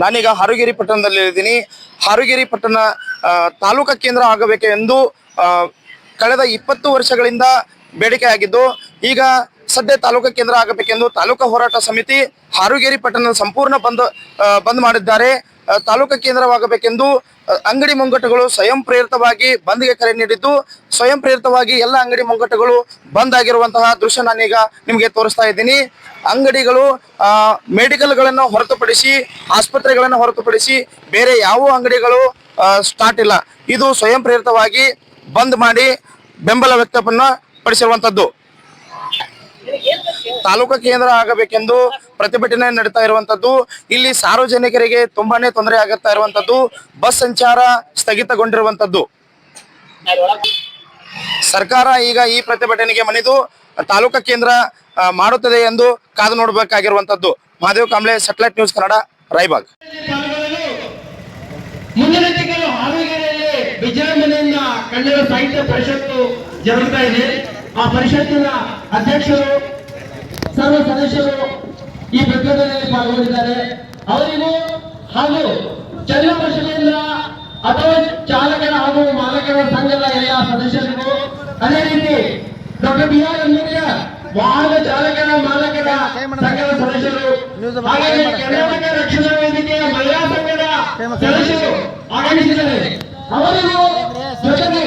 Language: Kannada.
ನಾನೀಗ ಹರುಗಿರಿ ಪಟ್ಟಣದಲ್ಲಿ ಇದ್ದೀನಿ. ಹಾರುಗೇರಿ ಪಟ್ಟಣ ತಾಲೂಕಾ ಕೇಂದ್ರ ಆಗಬೇಕು ಎಂದು ಕಳೆದ ಇಪ್ಪತ್ತು ವರ್ಷಗಳಿಂದ ಬೇಡಿಕೆ ಆಗಿದ್ದು, ಈಗ ಸದ್ಯ ತಾಲೂಕಾ ಕೇಂದ್ರ ಆಗಬೇಕೆಂದು ತಾಲೂಕಾ ಹೋರಾಟ ಸಮಿತಿ ಹಾರುಗೇರಿ ಪಟ್ಟಣದ ಸಂಪೂರ್ಣ ಬಂದ್ ಬಂದ್ ಮಾಡಿದ್ದಾರೆ. ತಾಲೂಕಾ ಕೇಂದ್ರವಾಗಬೇಕೆಂದು ಅಂಗಡಿ ಮುಂಗಟ್ಟುಗಳು ಸ್ವಯಂ ಪ್ರೇರಿತವಾಗಿ ಬಂದ್ಗೆ ಕರೆ ನೀಡಿದ್ದು. ಸ್ವಯಂ ಪ್ರೇರಿತವಾಗಿ ಎಲ್ಲ ಅಂಗಡಿ ಮುಂಗಟ್ಟುಗಳು ಬಂದ್ ಆಗಿರುವಂತಹ ದೃಶ್ಯ ನಾನೀಗ ನಿಮಗೆ ತೋರಿಸ್ತಾ ಇದ್ದೀನಿ. ಅಂಗಡಿಗಳು ಮೆಡಿಕಲ್ಗಳನ್ನು ಹೊರತುಪಡಿಸಿ, ಆಸ್ಪತ್ರೆಗಳನ್ನು ಹೊರತುಪಡಿಸಿ ಬೇರೆ ಯಾವ ಅಂಗಡಿಗಳು ಸ್ಟಾರ್ಟ್ ಇಲ್ಲ. ಇದು ಸ್ವಯಂ ಪ್ರೇರಿತವಾಗಿ ಬಂದ್ ಮಾಡಿ ಬೆಂಬಲ ವ್ಯಕ್ತಪನ್ನ ಪಡಿಸಿರುವಂತದ್ದು ತಾಲೂಕಾ ಕೇಂದ್ರ ಆಗಬೇಕೆಂದು ಪ್ರತಿಭಟನೆ ನಡೀತಾ ಇರುವಂತದ್ದು. ಇಲ್ಲಿ ಸಾರ್ವಜನಿಕರಿಗೆ ತುಂಬಾನೇ ತೊಂದರೆ ಆಗುತ್ತಾ ಇರುವಂತದ್ದು. ಬಸ್ ಸಂಚಾರ ಸ್ಥಗಿತಗೊಂಡಿರುವಂತದ್ದು. ಸರ್ಕಾರ ಈಗ ಈ ಪ್ರತಿಭಟನೆಗೆ ಮಣಿದು ತಾಲೂಕಾ ಕೇಂದ್ರ ಮಾಡುತ್ತದೆ ಎಂದು ಕಾದು ನೋಡಬೇಕಾಗಿರುವಂತದ್ದು. Mahadev Kamble satellite news Kannada, Raybag. ಪಾಲ್ಗೊಳ್ಳಲು ಮುಂದಿನ ಕನ್ನಡ ಸಾಹಿತ್ಯ ಪರಿಷತ್ತು ಜರುಗುತ್ತಾ ಇದೆ. ಆ ಪರಿಷತ್ತಿನ ಅಧ್ಯಕ್ಷರು ಸರ್ವ ಸದಸ್ಯರು ಈ ಪ್ರತಿಭಟನೆಯಲ್ಲಿ ಪಾಲ್ಗೊಂಡಿದ್ದಾರೆ. ಅವರಿಗೂ ಹಾಗೂ ಚನ್ನಪರಿಷತ್ತಿನ ಅಥವಾ ಚಾಲಕರ ಹಾಗೂ ಮಾಲಕರ ಸಂಘದ ಎಲ್ಲ ಸದಸ್ಯರಿಗೂ ಅದೇ ರೀತಿ ಡಾಕ್ಟರ್ ಬಿ ಆರ್ ಅಂಬೇಡ್ಕರ್ ವಾಹನ ಚಾಲಕರ ಮಾಲಕರ ಸಂಘದ ಸದಸ್ಯರು ಹಾಗೆ ಕರ್ನಾಟಕ ರಕ್ಷಣಾ ವೇದಿಕೆಯ ಮಹಿಳಾ ಸಂಘದ ಸದಸ್ಯರು ಆಗಮಿಸಿದ್ದಾರೆ. ಅವರಿಗೂ ಜೊತೆಗೆ